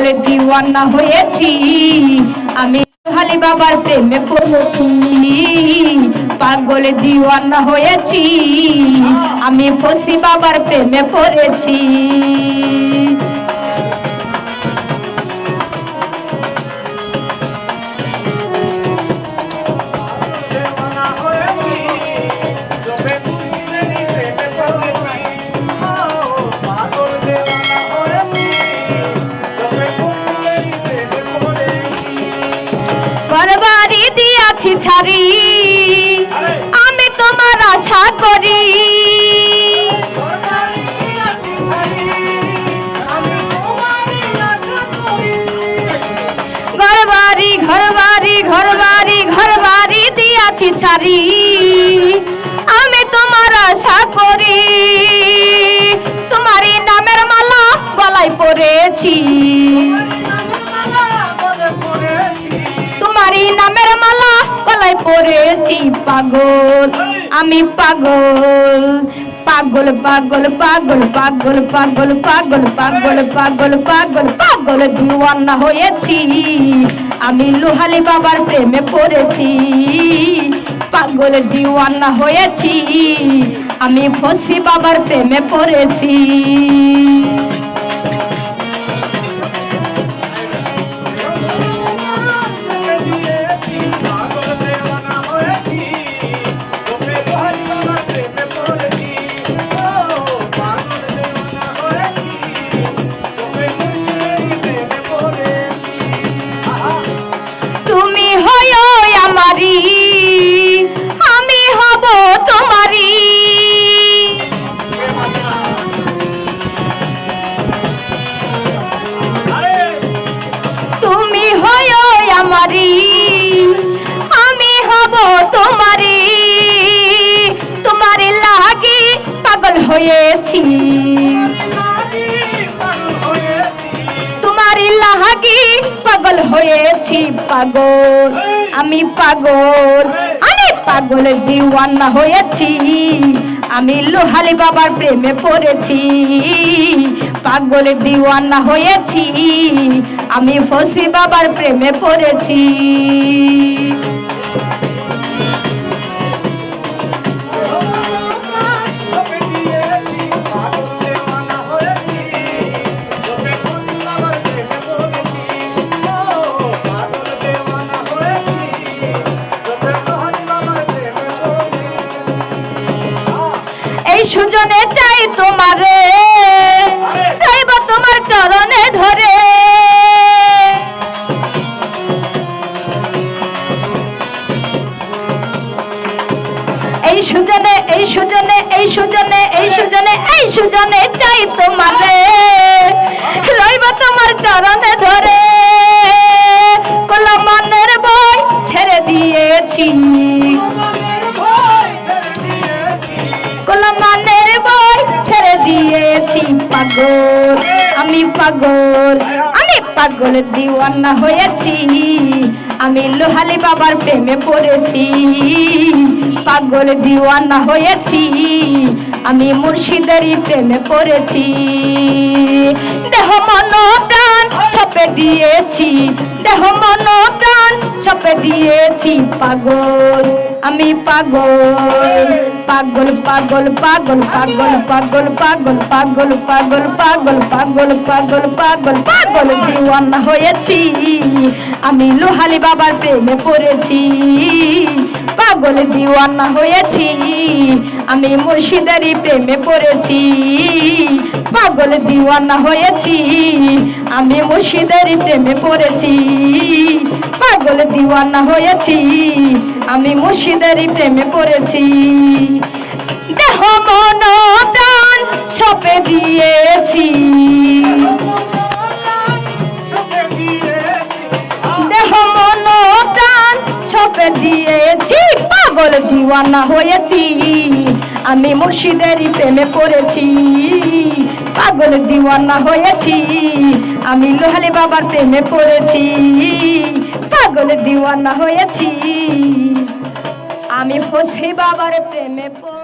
দিওয়ানা হয়েছি। আমি হালি বাবার প্রেমে পড়েছি। পাগল দিওয়ানা হয়েছি। আমি ফসি বাবার প্রেমে পড়েছি। ছাড়ি। আমি তোমার আশা করি। ঘরবাড়ি ঘরবাড়ি ঘরবাড়ি ঘরবাড়ি দিয়াছি ছাড়ি। আমি তোমার আশা করি। পাগল, আমি পাগল। পাগল পাগল পাগল পাগল পাগল পাগল পাগল পাগল পাগল পাগল দিওয়ানা হয়েছি। আমি লোহালি বাবার প্রেমে পড়েছি। পাগল দিওয়ানা হয়েছি। আমি ফসি বাবার প্রেমে পড়েছি। হয়েছি পাগল, আমি পাগল। আমি পাগল দিওয়ানা হয়েছি, আমি লোহালি বাবার প্রেমে পড়েছি। পাগল দিওয়ান্না হয়েছি, আমি ফসি বাবার প্রেমে পড়েছি। সুজনে চাই তোমারে। চাইব তোমার চরণে ধরে। এই সুজনে এই সুজনে এই সুজনে এই সুজনে এই সুজনে চাই তোমারে। রইব তোমার চরণে ধরে। কলমানের বই ছেড়ে দিয়েছি। পাগল, আমি পাগল আমি পাগল দিওয়ানা হয়েছি। আমি লোহালি বাবার প্রেমে পড়েছি। পাগল দিওয়ানা হয়েছি, আমি মুর্শিদেরই প্রেমে পড়েছি। দেহ মন প্রাণ সপে দিয়েছি, দেহ মন প্রাণ সপে দিয়েছি। পাগল, আমি পাগল পাগল পাগল পাগল পাগল পাগল পাগল পাগল পাগল পাগল পাগল পাগল পাগল পাগল দিওয়ানা হয়েছি আমি লোহালি বাবার প্রেমে পড়েছি পাগল দিওয়ানা হয়েছি আমি মুর্শিদারি প্রেমে পড়েছি পাগল দিওয়ানা হয়েছি আমি মুর্শিদারি প্রেমে পড়েছি পাগল দিওয়ানা হয়েছি। আমি মুর্শিদারি প্রেমে পড়েছি। দেহ মন প্রাণ সপে দিয়েছি। দেহ মন সপে দিয়েছি। পাগল দিওয়ানা হয়েছি। আমি মুর্শিদেরই প্রেমে পড়েছি। পাগল দিওয়ানা হয়েছি। আমি লোহালি বাবার প্রেমে পড়েছি। পাগল দিওয়ানা হয়েছি। আমি হসি বাবার প্রেমে পড়ে